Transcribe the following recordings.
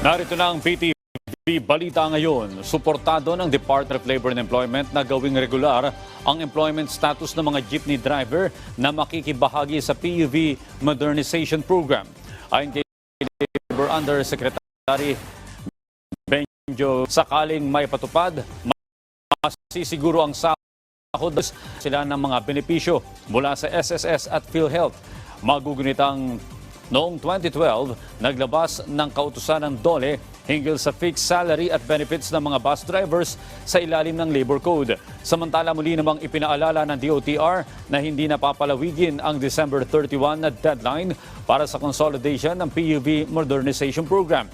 Narito na ang PTV Balita ngayon. Suportado ng Department of Labor and Employment na gawing regular ang employment status ng mga jeepney driver na makikibahagi sa PUV Modernization Program. Ayon kay Labor Undersecretary Benjo, sakaling may patupad, masisiguro ang sahod sila ng mga benepisyo mula sa SSS at PhilHealth. Magugunitang noong 2012, naglabas ng kautusan ng DOLE hinggil sa fixed salary at benefits ng mga bus drivers sa ilalim ng Labor Code. Samantala muli namang ipinaalala ng DOTR na hindi napapalawigin ang December 31 na deadline para sa consolidation ng PUV Modernization Program.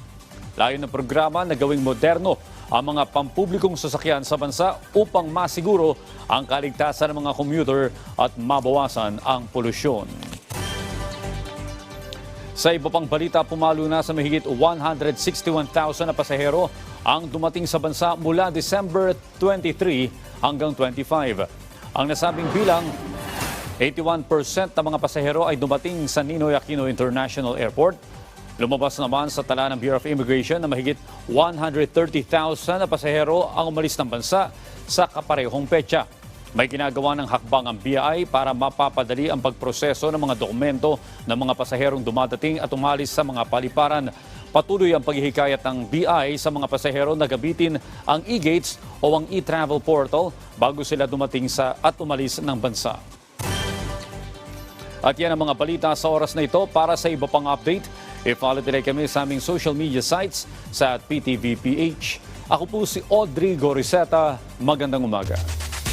Layo ng programa na gawing moderno ang mga pampublikong sasakyan sa bansa upang masiguro ang kaligtasan ng mga commuter at mabawasan ang polusyon. Sa iba pang balita, pumalo na sa mahigit 161,000 na pasahero ang dumating sa bansa mula December 23 hanggang 25. Ang nasabing bilang 81% ng mga pasahero ay dumating sa Ninoy Aquino International Airport. Lumabas naman sa tala ng Bureau of Immigration na mahigit 130,000 na pasahero ang umalis ng bansa sa kaparehong petsa. May ginagawa ng hakbang ang BI para mapapadali ang pagproseso ng mga dokumento ng mga pasaherong dumadating at umalis sa mga paliparan. Patuloy ang paghihikayat ng BI sa mga pasahero na gabitin ang e-gates o ang e-travel portal bago sila dumating sa at umalis ng bansa. At yan ang mga balita sa oras na ito. Para sa iba pang update, i-follow nila kami sa aming social media sites sa PTVPH. Ako po si Audrey Goriseta. Magandang umaga.